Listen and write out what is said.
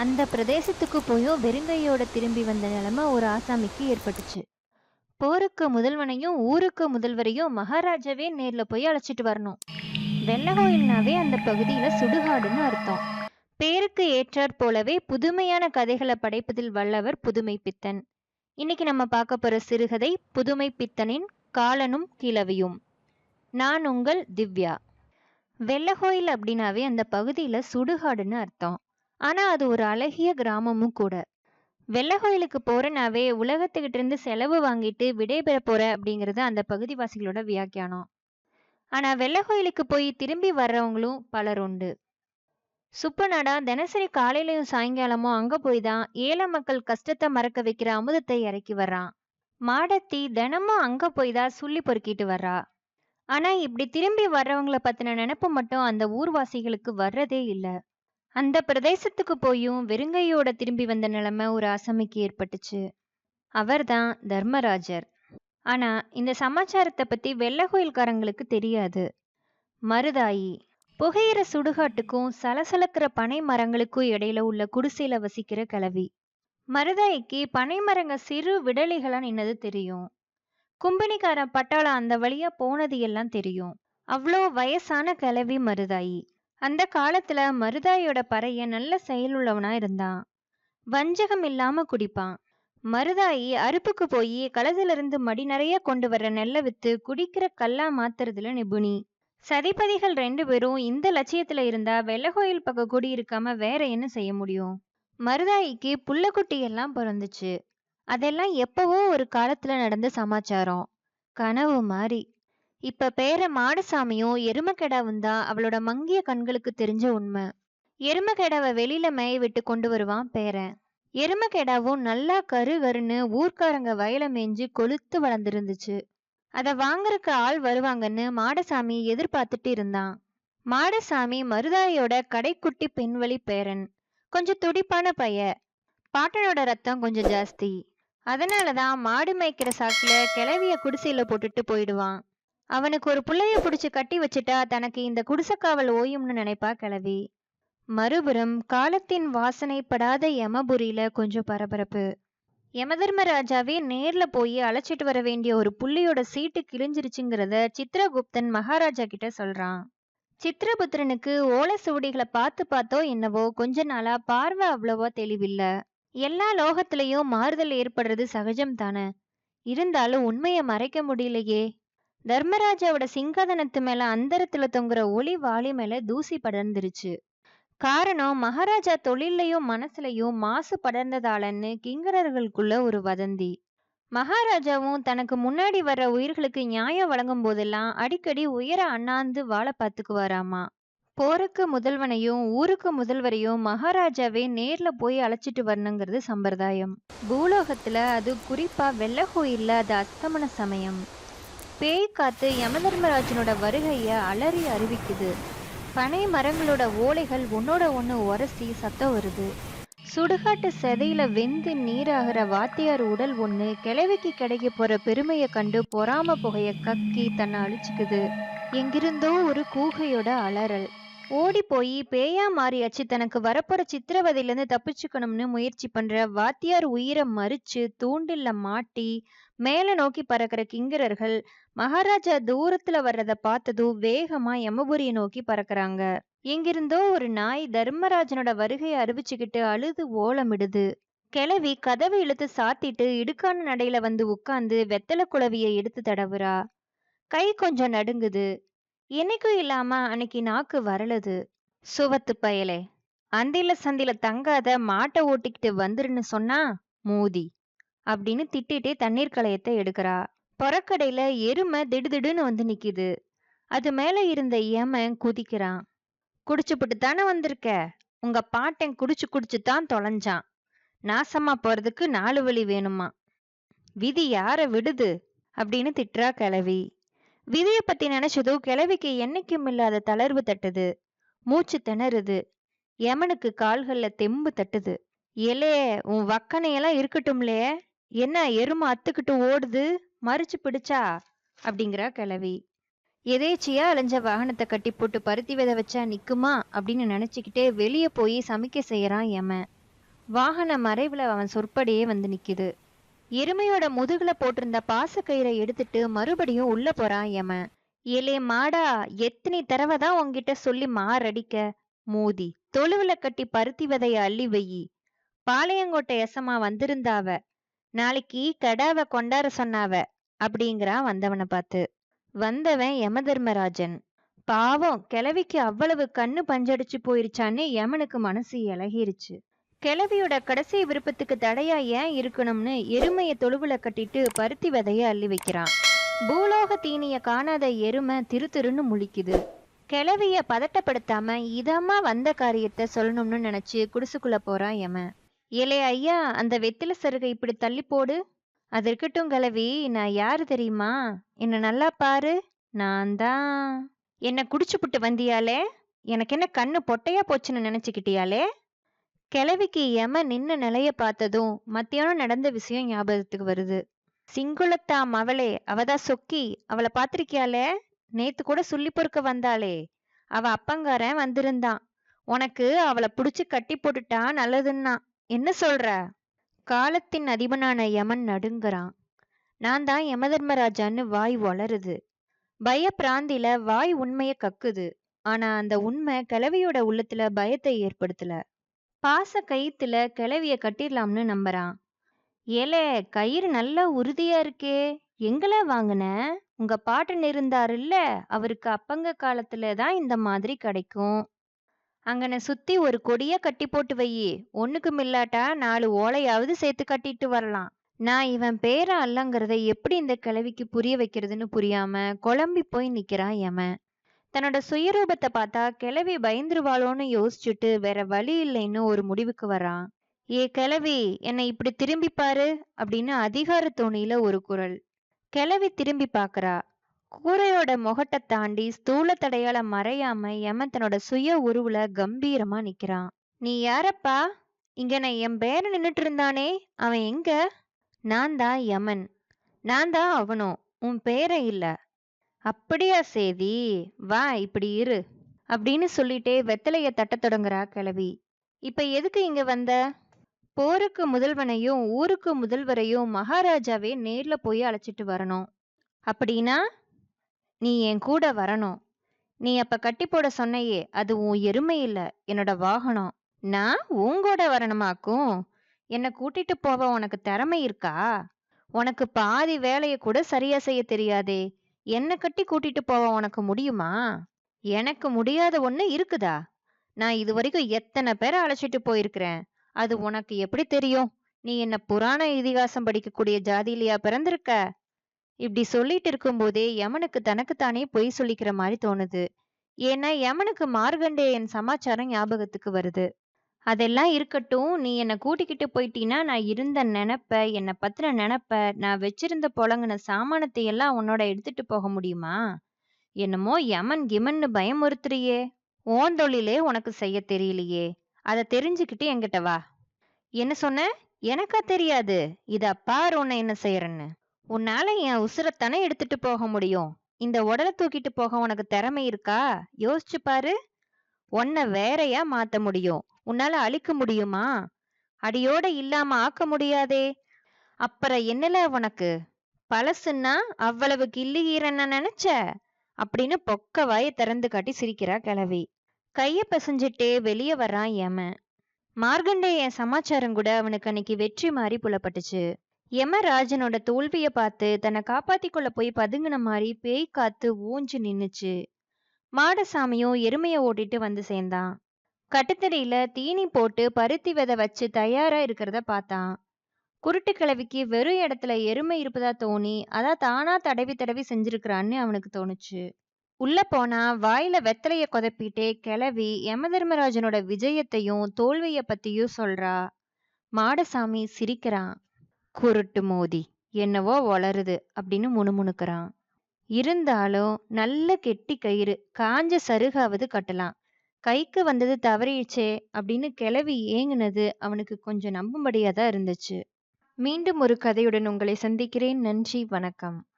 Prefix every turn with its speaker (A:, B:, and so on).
A: அந்த பிரதேசத்துக்கு போயும் வெறுங்கையோட திரும்பி வந்த நிலைமை ஒரு ஆசாமிக்கு ஏற்பட்டுச்சு. போருக்கு முதல்வனையும் ஊருக்கு முதல்வரையும் மகாராஜாவே நேர்ல போய் அழைச்சிட்டு வரணும். வெள்ளகோயில்னாவே அந்த பகுதியில சுடுகாடுன்னு அர்த்தம். பேருக்கு ஏற்றாற் போலவே புதுமையான கதைகளை படைப்பதில் வல்லவர் புதுமை பித்தன். இன்னைக்கு நம்ம பார்க்க போற சிறுகதை புதுமை பித்தனின் காலனும் கிழவியும். நான் உங்கள் திவ்யா. வெள்ளகோயில் அப்படின்னாவே அந்த பகுதியில சுடுகாடுன்னு அர்த்தம். ஆனா அது ஒரு அழகிய கிராமமும் கூட. வெள்ளகோயிலுக்கு போறனாவே உலகத்துக்கிட்ட இருந்து செலவு வாங்கிட்டு விடைபெற போற அப்படிங்கிறது அந்த பகுதிவாசிகளோட வியாக்கியானம். ஆனா வெள்ளகோயிலுக்கு போய் திரும்பி வர்றவங்களும் பலர் உண்டு. சுப்பநாடா தினசரி காலையிலயும் சாயங்காலமும் அங்க போய் தான் ஏழை மக்கள் கஷ்டத்தை மறக்க வைக்கிற அமுதத்தை இறக்கி வர்றான். மாடத்தி தினமும் அங்க போய் தான் சுள்ளி பொறுக்கிட்டு வர்றா. ஆனா இப்படி திரும்பி வர்றவங்கள பத்தின நினப்பு மட்டும் அந்த ஊர்வாசிகளுக்கு வர்றதே இல்ல. அந்த பிரதேசத்துக்கு போயும் வெறுங்கையோட திரும்பி வந்த நிலைமை ஒரு அசமைக்கு ஏற்பட்டுச்சு. அவர்தான் தர்மராஜர். ஆனா இந்த சமாச்சாரத்தை பத்தி வெள்ளகோயில்காரங்களுக்கு தெரியாது. மருதாயி. புகையிற சுடுகாட்டுக்கும் சலசலக்கிற பனை மரங்களுக்கும் இடையில உள்ள குடிசையில வசிக்கிற கலவி மருதாயிக்கு பனை மரங்க சிறு விடலிகளா நின்னது தெரியும். கும்பனிக்காரன் பட்டாளம் அந்த வழியா போனது எல்லாம் தெரியும். அவ்வளோ வயசான கலவி மருதாயி. அந்த காலத்துல மருதாயோட பறையன் நல்ல செயலுள்ளவனா இருந்தான். வஞ்சகம் இல்லாம குடிப்பான். மருதாயி அறுப்புக்கு போய் களத்திலிருந்து மடி நிறைய கொண்டு வர்ற நெல்லை வித்து குடிக்கிற கல்லா மாத்துறதுல நிபுணி. சதிபதிகள் ரெண்டு பேரும் இந்த லட்சியத்துல இருந்தா வெள்ளகோயில் பக்கம் குடியிருக்காம வேற என்ன செய்ய முடியும்? மருதாயிக்கு புள்ளக்குட்டி எல்லாம் பிறந்துச்சு. அதெல்லாம் எப்பவோ ஒரு காலத்துல நடந்த சமாச்சாரம். கனவு மாதிரி இப்ப பேர மாடசாமியும் எருமக்கெடாவும் தான் அவளோட மங்கிய கண்களுக்கு தெரிஞ்ச உண்மை. எருமக்கெடாவை வெளியில மேய விட்டு கொண்டு வருவான் பேரன். எருமக்கெடாவும் நல்லா கரு கருன்னு ஊர்க்காரங்க வயல மேய்ஞ்சு கொளுத்து வளர்ந்துருந்துச்சு. அதை வாங்குறக்கு ஆள் வருவாங்கன்னு மாடசாமி எதிர்பார்த்துட்டு இருந்தான். மாடசாமி மருதாயோட கடைக்குட்டி பெண்வழி பேரன். கொஞ்சம் துடிப்பான பைய. பாட்டனோட ரத்தம் கொஞ்சம் ஜாஸ்தி. அதனாலதான் மாடு மேய்க்கிற சாக்குல கிளவிய குடிசையில போட்டுட்டு போயிடுவான். அவனுக்கு ஒரு புள்ளைய புடிச்சு கட்டி வச்சுட்டா தனக்கு இந்த குடிசக்காவல் ஓயும்னு நினைப்பா கிளவி மறுபுறம் காலத்தின் வாசனைப்படாத யமபுரியில கொஞ்சம் பரபரப்பு. யமதர்மராஜாவே நேர்ல போய் அழைச்சிட்டு வர வேண்டிய ஒரு புள்ளியோட சீட்டு கிழிஞ்சிருச்சுங்கிறத சித்ரகுப்தன் மகாராஜா கிட்ட சொல்றான். சித்திரபுத்திரனுக்கு ஓலை சுவடிகளை பார்த்து பார்த்தோ என்னவோ கொஞ்ச நாளா பார்வை அவ்வளவா தெளிவில்ல. எல்லா லோகத்திலையும் மாறுதல் ஏற்படுறது சகஜம் தானே இருந்தாலும் உண்மையை மறைக்க முடியலையே. தர்மராஜாவோட சிங்காதனத்து மேல அந்தரத்துல தொங்குற ஒளி வாளி மேல தூசி படர்ந்துருச்சு. காரணம் மகாராஜா தொழிலையும் மனசுலயும் மாசு படர்ந்ததாலன்னு கிங்கரர்களுக்குள்ள ஒரு வதந்தி. மகாராஜாவும் தனக்கு முன்னாடி வர்ற உயிர்களுக்கு நியாயம் வழங்கும் போதெல்லாம் அடிக்கடி உயர அண்ணாந்து வாழ பார்த்துக்குவாராமா போருக்கு முதல்வனையும் ஊருக்கு முதல்வரையும் மகாராஜாவே நேர்ல போய் அழைச்சிட்டு வரணுங்கிறது சம்பிரதாயம். பூலோகத்துல அது குறிப்பா வெள்ளகோயில்ல அது அஸ்தமன சமயம். பேய் காத்து யமதர்மராஜனோட வருகைய அலறி அறிவிக்குது. பனை மரங்களோட ஓலைகள் ஒன்னோட ஒன்று உரசி சத்தம் வருது. சுடுகாட்டு செதையில வெந்து நீராகிற வாத்தியார் உடல் ஒண்ணு கிழவிக்கு கிடைக்க போற பெருமையை கண்டு பொறாம புகைய கக்கி தன்னை அழிச்சுக்குது. எங்கிருந்தோ ஒரு கூகையோட அலறல். ஓடி போய் பேயா மாறியாச்சு தனக்கு வரப்போற சித்திரவதையிலேருந்து தப்பிச்சுக்கணும்னு முயற்சி பண்ற வாத்தியார் உயிரை மறிச்சு தூண்டில்ல மாட்டி மேல நோக்கி பறக்கிற கிங்கரர்கள் மகாராஜா தூரத்துல வர்றத பார்த்ததும் வேகமா யமபுரியை நோக்கி பறக்குறாங்க. எங்கிருந்தோ ஒரு நாய் தர்மராஜனோட வருகையை அறிவிச்சுக்கிட்டு அழுது ஓலமிடுது. கிளவி கதவை இழுத்து சாத்திட்டு இடுக்கான நடையில வந்து உட்கார்ந்து வெத்தலை குளவிய எடுத்து தடவுறா. கை கொஞ்சம் நடுங்குது. என்னைக்கும் இல்லாம அன்னைக்கு நாக்கு வரலது. சுவத்து பயலே. அந்தில சந்தில தங்காத மாட்டை ஓட்டிக்கிட்டு வந்துருன்னு சொன்னா மூதி. அப்படின்னு திட்டிட்டே தண்ணீர் கலையத்தை எடுக்கிறா. பொறக்கடையில எருமை திடுதிடுன்னு வந்து நிக்குது. அது மேல இருந்த ஏமன் குதிக்கிறான். குடிச்சுப்புட்டு தானே வந்திருக்க? உங்க பாட்டன் குடிச்சு குடிச்சு தான் தொலைஞ்சான். நாசமா போறதுக்கு நாலு வழி வேணுமா? விதி யார விடுது? அப்படின்னு திட்டுறா கிளவி விதிய பத்தி நினைச்சதோ கிளவிக்கு என்னைக்கும் இல்லாத தளர்வு தட்டுது. மூச்சு திணறுது. யமனுக்கு கால்கள்ல தெம்பு தட்டுது. எலே உன் வக்கனையெல்லாம் இருக்கட்டும்லே. என்ன எருமை அத்துக்கிட்டு ஓடுது? மறிச்சு பிடிச்சா? அப்படிங்கிறா கிளவி எதேச்சியா அலைஞ்ச வாகனத்தை கட்டி போட்டு பருத்தி விதை வச்சா நிக்குமா? அப்படின்னு நினைச்சுக்கிட்டே வெளியே போய் சமைக்க செய்யறான் எம வாகன மறைவுல அவன் சொற்படியே வந்து நிக்குது. எருமையோட முதுகுல போட்டிருந்த பாசக்கயிறை எடுத்துட்டு மறுபடியும் உள்ள போறான் யமன். ஏலே மாடா எத்தனை தடவை தான் உங்ககிட்ட சொல்லி மாரடிக்க? மோதி தொழுவுல கட்டி பருத்தி விதைய அள்ளி வெயி. பாளையங்கோட்டை எசமா வந்திருந்தாவ. நாளைக்கு கடாவை கொண்டாட சொன்னாவ அப்படிங்கிறான் வந்தவனை பார்த்து. வந்தவன் யமதர்மராஜன். பாவம் கிழவிக்கு அவ்வளவு கண்ணு பஞ்சடிச்சு போயிருச்சான்னு யமனுக்கு மனசு இலகிருச்சு. கிழவியோட கடைசி விருப்பத்துக்கு தடையா ஏன் இருக்கணும்னு எருமைய தொழுவுல கட்டிட்டு பருத்தி விதைய அள்ளி வைக்கிறான். பூலோக தீனிய காணாத எருமை திரு திருன்னு முழிக்குது. கிழவிய பதட்டப்படுத்தாம இதமா வந்த காரியத்தை சொல்லணும்னு நினைச்சு குடிசுக்குள்ள போறான் யமன். ஏலே ஐயா அந்த வெத்தில சருகை இப்படி தள்ளி போடு. அது இருக்கட்டும் கலவி நான் யாரு தெரியுமா? என்ன நல்லா பாரு. நான் தான். என்ன குடிச்சு புட்டு வந்தியாலே? எனக்கு என்ன கண்ணு பொட்டையா போச்சுன்னு நினைச்சுக்கிட்டியாலே? கிழவிக்கு எம நின்ன நிலைய பார்த்ததும் மத்தியானம் நடந்த விஷயம் ஞாபகத்துக்கு வருது. சிங்குளத்தாம் அவளே அவதான் சொக்கி. அவளை பாத்திருக்கியாலே நேத்து கூட சொல்லி பொறுக்க வந்தாளே. அவ அப்பங்காரன் வந்திருந்தான். உனக்கு அவளை புடிச்சு கட்டி போட்டுட்டா நல்லதுன்னா. என்ன சொல்ற? காலத்தின் அதிபனான யமன் நடுங்குறான். நான் தான் யமதர்மராஜான்னு வாய் வளருது. பய பிராந்தில வாய் உண்மைய கக்குது. ஆனா அந்த உண்மை கிளவியோட உள்ளத்துல பயத்தை ஏற்படுத்தல. பாச கயித்துல கிளவிய கட்டிடலாம்னு நம்புறான். ஏலே கயிறு நல்லா உறுதியா இருக்கே. எங்கள வாங்கின? உங்க பாட்டன் இருந்தாருல்ல. அவருக்கு அப்பங்க காலத்துல தான் இந்த மாதிரி கிடைக்கும். அங்கன சுத்தி ஒரு கொடிய கட்டி போட்டு வையி. ஒண்ணுக்கு மில்லாட்டா நாலு ஓலையாவது சேர்த்து கட்டிட்டு வரலாம். நான் இவன் பேர அல்லங்கிறத எப்படி இந்த கிழவிக்கு புரிய வைக்கிறதுன்னு புரியாம குழம்பி போய் நிக்கிறா எமன் தன்னோட சுயரூபத்தை பார்த்தா கிழவி பயந்துருவாளோன்னு யோசிச்சுட்டு வேற வழி இல்லைன்னு ஒரு முடிவுக்கு வரான். ஏ கிழவி என்னை இப்படி திரும்பி பாரு அப்படின்னு அதிகார தோணியில ஒரு குரல். கிழவி திரும்பி பார்க்கறா. கூரையோட முகட்டை தாண்டி ஸ்தூல தடையால மறையாம யமன் தன்னோட சுய உருவுல கம்பீரமா நிக்கிறான். நீ யாரப்பா? இங்க நான் என் பேர நின்னுட்டு இருந்தானே. அவன் எங்க? நான் தான் யமன். நான் தான் அவனும் உன் பேரை இல்ல. அப்படியா சேதி? வா இப்படி இரு. அப்படின்னு சொல்லிட்டே வெத்தலைய தட்ட தொடங்குறா கிளவி இப்ப எதுக்கு இங்க வந்த? போருக்கு முதல்வனையும் ஊருக்கு முதல்வரையும் மகாராஜாவே நேர்ல போய் அழைச்சிட்டு வரணும். அப்படின்னா? நீ என் கூட வரணும். நீ அப்ப கட்டி போட சொன்னையே அது உன் எருமை இல்ல என்னோட வாகனம். நான் உங்கூட வரணுமாக்கும்? என்னை கூட்டிட்டு போக உனக்கு திறமை இருக்கா? உனக்கு பாதி வேலைய கூட சரியா செய்ய தெரியாதே என்ன கட்டி கூட்டிட்டு போக உனக்கு முடியுமா? எனக்கு முடியாத ஒண்ணு இருக்குதா? நான் இது வரைக்கும் எத்தனை பேரை அழைச்சிட்டு போயிருக்கிறேன்? அது உனக்கு எப்படி தெரியும்? நீ என்ன புராண இதிகாசம் படிக்கக்கூடிய ஜாதியிலையா பிறந்திருக்க? இப்படி சொல்லிட்டு இருக்கும்போதே யமனுக்கு தனக்குத்தானே பொய் சொல்லிக்கிற மாதிரி தோணுது. ஏன்னா யமனுக்கு மார்கண்டேயன் சமாச்சாரம் ஞாபகத்துக்கு வருது. அதெல்லாம் இருக்கட்டும் நீ என்னை கூட்டிக்கிட்டு போயிட்டீன்னா நான் இருந்த நினப்ப என்னை பத்தின நினப்ப நான் வச்சிருந்த புழங்குன சாமானத்தை எல்லாம் உன்னோட எடுத்துட்டு போக முடியுமா? என்னமோ யமன் கிமன்னு பயமுறுத்துறியே. ஓன் தொழிலே உனக்கு செய்ய தெரியலையே. அதை தெரிஞ்சுக்கிட்டு என்கிட்ட வா. என்ன சொன்ன? எனக்கா தெரியாது. இத பார் உன்னை என்ன செய்யறன்னு உன்னால என் உசுரத்தானே எடுத்துட்டு போக முடியும். இந்த உடலை தூக்கிட்டு போக உனக்கு திறமை இருக்கா? யோசிச்சு பாரு. உன்னை வேறையா மாத்த முடியும். உன்னால அழிக்க முடியுமா? அடியோட இல்லாம ஆக்க முடியாதே. அப்புறம் என்னல உனக்கு? பழசுன்னா அவ்வளவு கிள்ளுகீரன்னு நினைச்ச? அப்படின்னு பொக்க வாய திறந்து காட்டி சிரிக்கிறா கிளவி கைய பசஞ்சிட்டே வெளியே வர்றான் யமன். மார்கண்டேயன் சமாச்சாரம் கூட அவனுக்கு அன்னைக்கு வெற்றி மாறி புலப்பட்டுச்சு. யமராஜனோட தோல்விய பார்த்து தன்னை காப்பாத்திக்கொள்ள போய் பதுங்கின மாதிரி பேய் காத்து ஊஞ்சு நின்னுச்சு. மாடசாமியும் எருமைய ஓட்டிட்டு வந்து சேர்ந்தான். கட்டுத்தடியில தீனி போட்டு பருத்தி விதை வச்சு தயாரா இருக்கிறத பார்த்தான். குருட்டு கிழவிக்கு வெறும் இடத்துல எருமை இருப்பதா தோணி அதான் தானா தடவி தடவி செஞ்சிருக்கிறான்னு அவனுக்கு தோணுச்சு. உள்ள போனா வாயில வெத்தலைய கொதப்பிட்டே கிளவி யமதர்மராஜனோட விஜயத்தையும் தோல்விய பத்தியும் சொல்றா. மாடசாமி சிரிக்கிறான். குருட்டு மோதி என்னவோ வளருது அப்படின்னு முணுமுணுக்கிறான். இருந்தாலும் நல்ல கெட்டி கயிறு காஞ்ச சருகாவது கட்டலாம். கைக்கு வந்தது தவறிடுச்சே அப்படின்னு கிளவி ஏங்குனது அவனுக்கு கொஞ்சம் நம்பும்படியாதான் இருந்துச்சு. மீண்டும் ஒரு கதையுடன் உங்களை சந்திக்கிறேன். நன்றி வணக்கம்.